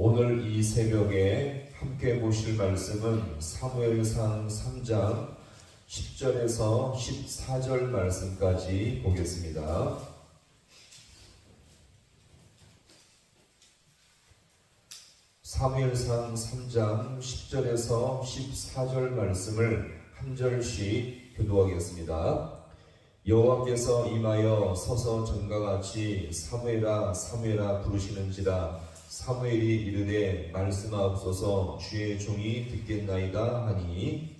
오늘 이 새벽에 함께 보실 말씀은 사무엘상 3장 10절에서 14절 말씀까지 보겠습니다. 사무엘상 3장 10절에서 14절 말씀을 한 절씩 교도하겠습니다. 여호와께서 임하여 서서 전과 같이 사무엘아 사무엘아 부르시는지라 사무엘이 이르되 말씀하옵소서 주의 종이 듣겠나이다 하니.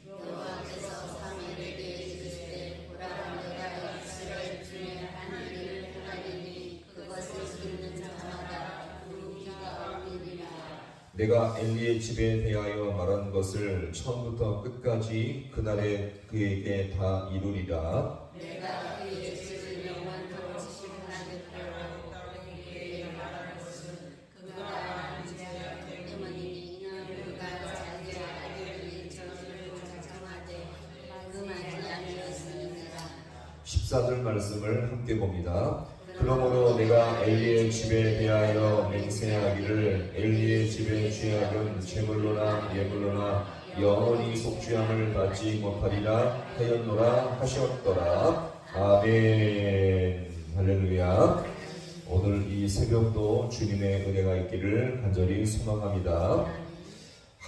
내가 엘리의 집에 대하여 말한 것을 처음부터 끝까지 그날에 그에게 다 이루리라 내가 그의 집을 영원토록 심판하겠다고 그에게 말한 것은 그가 앉아 때문이니 그가 자기 아들이 저주를 작정하되 말끔하지 아니었음이니라 14절 말씀을 함께 봅니다. 그러므로 내가 엘리의 집에 대하여 맹세하기를 엘리의 집의 죄악은 제물로나 예물로나 영원히 속죄함을 받지 못하리라 하였노라 하셨더라. 아멘. 할렐루야. 오늘 이 새벽도 주님의 은혜가 있기를 간절히 소망합니다.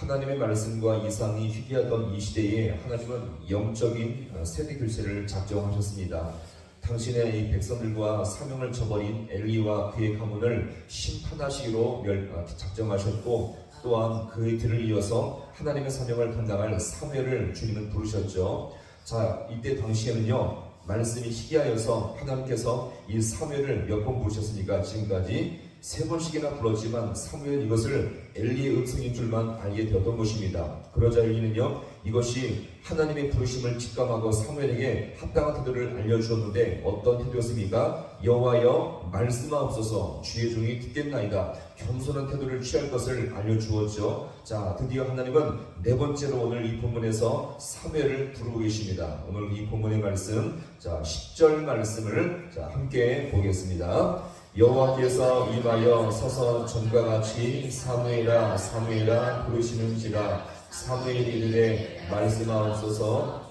하나님의 말씀과 이상이 희귀하던 이 시대에 하나님은 영적인 세대 교체를 작정하셨습니다. 당신의 이 백성들과 사명을 저버린 엘리와 그의 가문을 심판하시기로 멸- 아, 작정하셨고 또한 그의 뒤를 이어서 하나님의 사명을 감당할 사무엘을 주님은 부르셨죠. 자 이때 당시에는요 말씀이 희귀하여서 하나님께서 이 사무엘을 몇번 부르셨습니까? 지금까지 세 번씩이나 불렀지만 사무엘 이것을 엘리의 음성인 줄만 알게 되었던 것입니다. 그러자 엘리는요 이것이 하나님의 부르심을 직감하고 사무엘에게 합당한 태도를 알려주었는데 어떤 태도였습니까? 여호와여 말씀하옵소서 주의 종이 듣겠나이다. 겸손한 태도를 취할 것을 알려주었죠. 자 드디어 하나님은 네 번째로 오늘 이 본문에서 사무엘을 부르고 계십니다. 오늘 이 본문의 말씀 자 10절 말씀을 자 함께 보겠습니다. 여호와께서 임하여 서서 전과 같이 사무엘아 사무엘아 부르시는지라. 사무엘이 이르되 말씀하옵소서.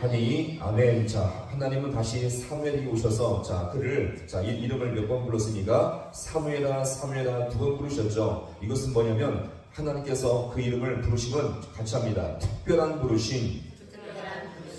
하니 아멘. 자 하나님은 다시 사무엘이 오셔서 자 그를 자 이 이름을 몇 번 불렀습니까 사무엘아 사무엘아 두 번 부르셨죠. 이것은 뭐냐면 하나님께서 그 이름을 부르심은 같이 합니다. 특별한 부르심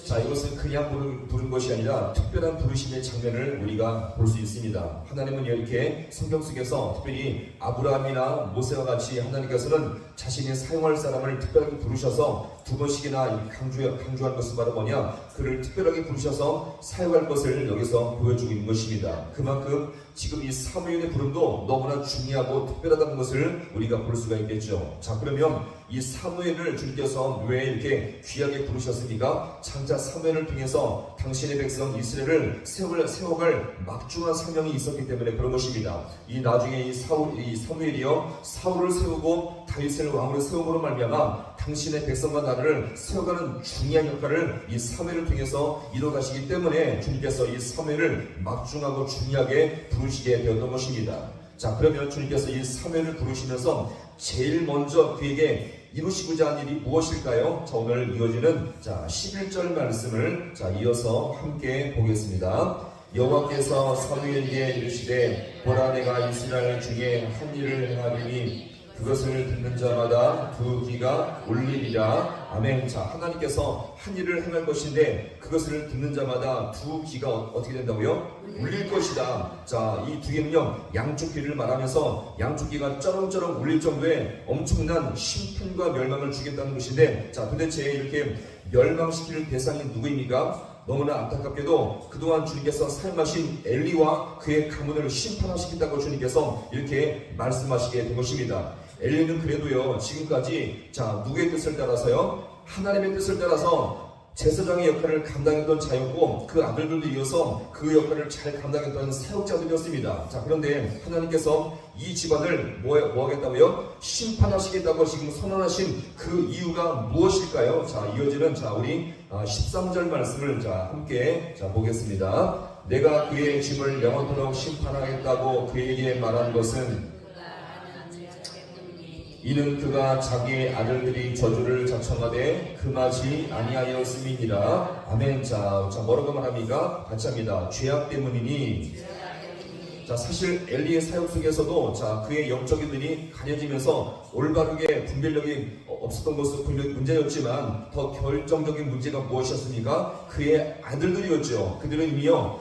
자, 이것은 그냥 부른, 부른 것이 아니라 특별한 부르심의 장면을 우리가 볼 수 있습니다. 하나님은 이렇게 성경 속에서 특별히 아브라함이나 모세와 같이 하나님께서는 자신이 사용할 사람을 특별하게 부르셔서 두 번씩이나 강조, 강조한 것은 바로 뭐냐? 그를 특별하게 부르셔서 사용할 것을 여기서 보여주고 있는 것입니다. 그만큼 지금 이 사무엘의 부름도 너무나 중요하고 특별하다는 것을 우리가 볼 수가 있겠죠. 자, 그러면 이 사무엘을 주님께서 왜 이렇게 귀하게 부르셨습니까? 장자 사무엘을 통해서 당신의 백성 이스라엘을 세울, 세워갈 막중한 사명이 있었기 때문에 그런 것입니다. 이 나중에 이 사울, 이 사무엘이요 사울을 세우고 다윗을 왕으로 세움으로 말미암아 당신의 백성과 나라를 세워가는 중요한 역할을 이 사무엘을 통해서 이뤄가시기 때문에 주님께서 이 사무엘을 막중하고 중요하게 부르시게 되었던 것입니다. 자 그러면 주님께서 이 사무엘을 부르시면서 제일 먼저 그에게 이루시고자 한 일이 무엇일까요? 자, 오늘 이어지는 자, 11절 말씀을 자, 이어서 함께 보겠습니다. 여호와께서 사무엘에게 이르시되 보라 내가 이스라엘 중에 한 일을 행하리니 그것을 듣는 자마다 두 귀가 울리리라. 아멘. 자, 하나님께서 한 일을 행할 것인데 그것을 듣는 자마다 두 귀가 어- 어떻게 된다고요? 울릴 것이다. 자, 이 두 개는요, 양쪽 귀를 말하면서 양쪽 귀가 쩌렁쩌렁 울릴 정도의 엄청난 심판과 멸망을 주겠다는 것인데, 자, 도대체 이렇게 멸망시킬 대상이 누구입니까? 너무나 안타깝게도 그동안 주님께서 사용하신 엘리와 그의 가문을 심판하시겠다고 주님께서 이렇게 말씀하시게 된 것입니다. 엘리는 그래도요, 지금까지 자, 누구의 뜻을 따라서요? 하나님의 뜻을 따라서 제사장의 역할을 감당했던 자였고 그 아들들도 이어서 그 역할을 잘 감당했던 사역자들이었습니다. 자 그런데 하나님께서 이 집안을 뭐, 뭐 하겠다고요? 심판하시겠다고 지금 선언하신 그 이유가 무엇일까요? 자 이어지는 자 우리 아, 13절 말씀을 자 함께 자 보겠습니다. 내가 그의 집을 영원토록 심판하겠다고 그에게 말한 것은 이는 그가 자기의 아들들이 저주를 자청하되 금하지 아니하였음이니라. 아멘. 자, 자 뭐라고 말합니까? 같이 합니다. 죄악 때문이니. 자, 사실 엘리의 사역 속에서도 자, 그의 영적인 눈이 가려지면서 올바르게 분별력이 어, 없었던 것은 분명히 문제였지만 더 결정적인 문제가 무엇이었습니까? 그의 아들들이었죠. 그들은 이미요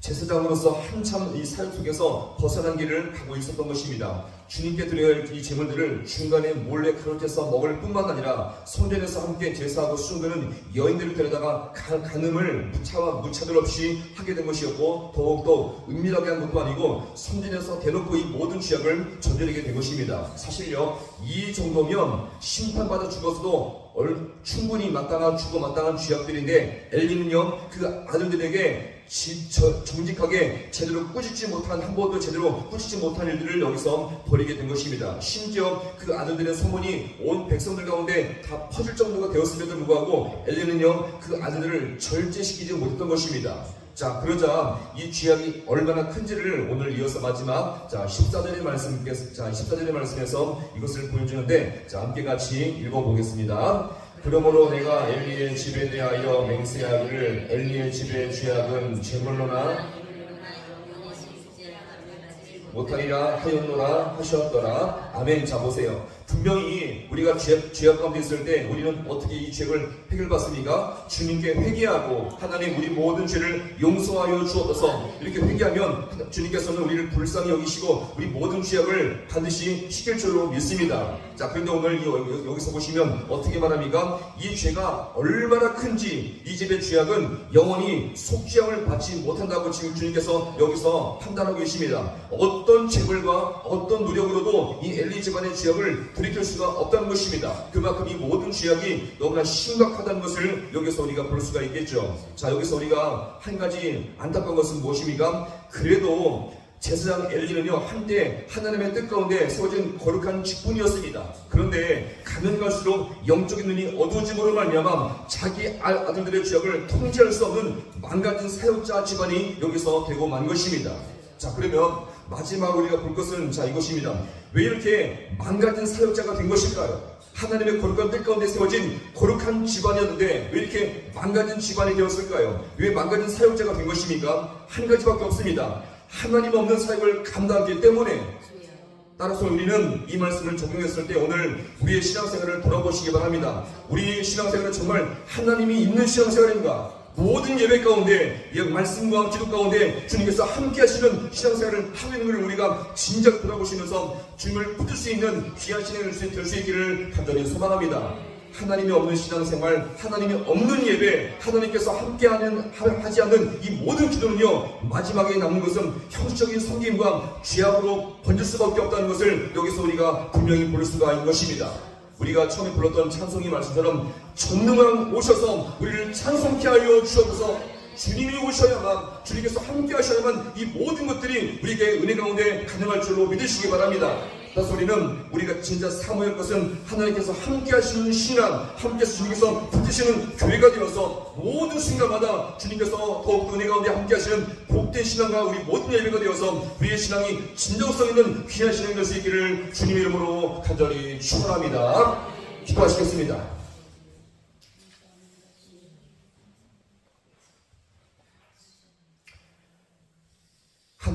제사장으로서 한참 이 사역 속에서 벗어난 길을 가고 있었던 것입니다. 주님께 드려야 할 이 제물들을 중간에 몰래 그릇에서 먹을 뿐만 아니라 성전에서 함께 제사하고 수종되는 여인들을 데려다가 가- 간음을 무차와 무차별 없이 하게 된 것이었고 더욱더 은밀하게 한 것도 아니고 성전에서 대놓고 이 모든 죄악을 저지르게 된 것입니다. 사실요 이 정도면 심판받아 죽었어도 얼- 충분히 마땅한 죽어 마땅한 죄악들인데 엘리는요 그 아들들에게 지- 저- 정직하게 제대로 꾸짖지 못한 한 번도 제대로 꾸짖지 못한 일들을 여기서 벌이게 된 것입니다. 심지어 그 아들들의 소문이 온 백성들 가운데 다 퍼질 정도가 되었음에도 불구하고 엘리는요 그 아들들을 절제시키지 못했던 것입니다. 자 그러자 이 죄악이 얼마나 큰지를 오늘 이어서 마지막 자 14절의 말씀 자 14절의 말씀에서 이것을 보여주는데 자 함께 같이 읽어보겠습니다. 그러므로 내가 엘리의 집에 대하여 맹세하기를 엘리의 집의 죄악은 제물로나 못하리라 하였노라 하셨더라. 아멘. 자 보세요. 분명히 우리가 죄, 죄악 가운데 있을 때 우리는 어떻게 이 죄를 해결받습니까? 주님께 회개하고 하나님 우리 모든 죄를 용서하여 주옵소서 이렇게 회개하면 주님께서는 우리를 불쌍히 여기시고 우리 모든 죄악을 반드시 시킬 줄로 믿습니다. 자 그런데 오늘 여기서 보시면 어떻게 말합니까? 이 죄가 얼마나 큰지 이 집의 죄악은 영원히 속죄함을 받지 못한다고 지금 주님께서 여기서 판단하고 계십니다. 어떤 재물과 어떤 노력으로도 이 엘리 집안의 죄악을 돌이킬 수가 없다는 것입니다. 그만큼 이 모든 죄악이 너무나 심각하다는 것을 여기서 우리가 볼 수가 있겠죠. 자 여기서 우리가 한 가지 안타까운 것은 무엇입니까? 그래도 제사장 엘리는요 한때 하나님의 뜻 가운데 세워진 거룩한 직분이었습니다. 그런데 가면 갈수록 영적인 눈이 어두워짐으로 말미암아 자기 아- 아들들의 죄악을 통제할 수 없는 망가진 사역자 집안이 여기서 되고 만 것입니다. 자 그러면 마지막 우리가 볼 것은 자 이것입니다. 왜 이렇게 망가진 사역자가 된 것일까요? 하나님의 거룩한 뜻 가운데 세워진 거룩한 집안이었는데 왜 이렇게 망가진 집안이 되었을까요? 왜 망가진 사역자가 된 것입니까? 한 가지밖에 없습니다. 하나님 없는 사역을 감당하기 때문에 따라서 우리는 이 말씀을 적용했을 때 오늘 우리의 신앙생활을 돌아보시기 바랍니다. 우리의 신앙생활은 정말 하나님이 있는 신앙생활인가? 모든 예배 가운데 이 말씀과 기도 가운데 주님께서 함께 하시는 신앙생활을 하고 있는 것을 우리가 진작 돌아보시면서 주님을 붙들 수 있는 귀한 신앙을 될수 있기를 간절히 소망합니다. 하나님이 없는 신앙생활, 하나님이 없는 예배, 하나님께서 함께하는 하- 하지 않는 이 모든 기도는요 마지막에 남는 것은 형식적인 섬김과 죄악으로 번질 수밖에 없다는 것을 여기서 우리가 분명히 볼 수가 있는 것입니다. 우리가 처음에 불렀던 찬송이 말씀처럼 전능왕 오셔서 우리를 찬송케 하여 주옵소서. 주님이 오셔야만 주님께서 함께 하셔야만 이 모든 것들이 우리에게 은혜 가운데 가능할 줄로 믿으시기 바랍니다. 따라서 우리는 우리가 진짜 사모할 것은 하나님께서 함께 하시는 신앙, 함께 주님께서 붙드시는 교회가 되어서 모든 순간마다 주님께서 더욱 은혜 가운데 함께 하시는 복된 신앙과 우리 모든 예배가 되어서 우리의 신앙이 진정성 있는 귀한 신앙이 될수 있기를 주님의 이름으로 간절히 축원합니다. 기도하시겠습니다.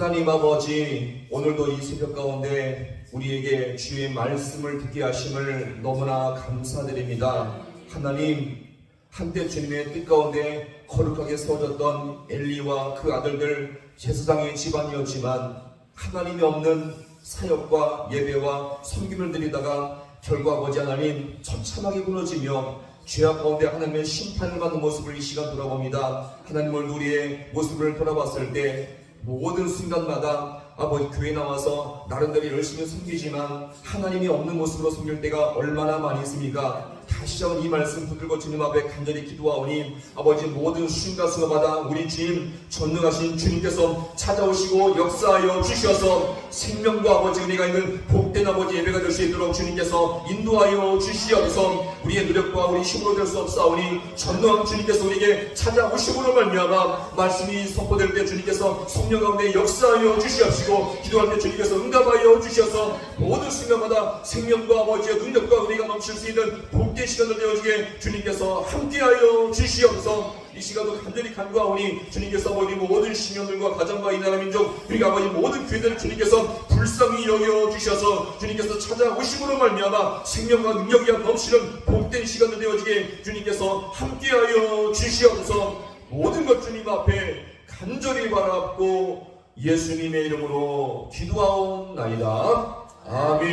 하나님 아버지, 오늘도 이 새벽 가운데 우리에게 주의 말씀을 듣게 하심을 너무나 감사드립니다. 하나님, 한때 주님의 뜻 가운데 거룩하게 세워졌던 엘리와 그 아들들 제사장의 집안이었지만 하나님이 없는 사역과 예배와 섬김을 드리다가 결과 아버지 하나님 처참하게 무너지며 죄악 가운데 하나님의 심판을 받는 모습을 이 시간 돌아봅니다. 하나님을 우리의 모습을 돌아봤을 때 모든 순간마다 아버지 교회 나와서 나름대로 열심히 섬기지만 하나님이 없는 모습으로 섬길 때가 얼마나 많이 있습니까? 다시 한번 이 말씀 붙들고 주님 앞에 간절히 기도하오니 아버지 모든 수신과 승마마다 우리 주님 전능하신 주님께서 찾아오시고 역사하여 주시어서 생명과 아버지 은혜가 있는 복된 아버지 예배가 될 수 있도록 주님께서 인도하여 주시옵소서. 우리의 노력과 우리 힘으로 될 수 없사오니 전능한 주님께서 우리에게 찾아오심으로 말미암아 말씀이 선포될 때 주님께서 성령 가운데 역사하여 주시옵시고 기도할 때 주님께서 응답하여 주셔서 모든 순간마다 생명과 아버지의 능력과 은혜가 넘칠 수 있는 복된 시간을 되어주게 주님께서 함께하여 주시옵소서 이 시간도 간절히 간구하오니 주님께서 아버지 모든 신령들과 가정과 이 나라 민족 그리고 아버지 모든 교회들을 주님께서 불쌍히 여겨 주셔서 주님께서 찾아오심으로 말미암아 생명과 능력이 넘치는 복된 시간을 되어지게 주님께서 함께하여 주시옵소서 모든 것 주님 앞에 간절히 바라고 예수님의 이름으로 기도하옵나이다. 아멘.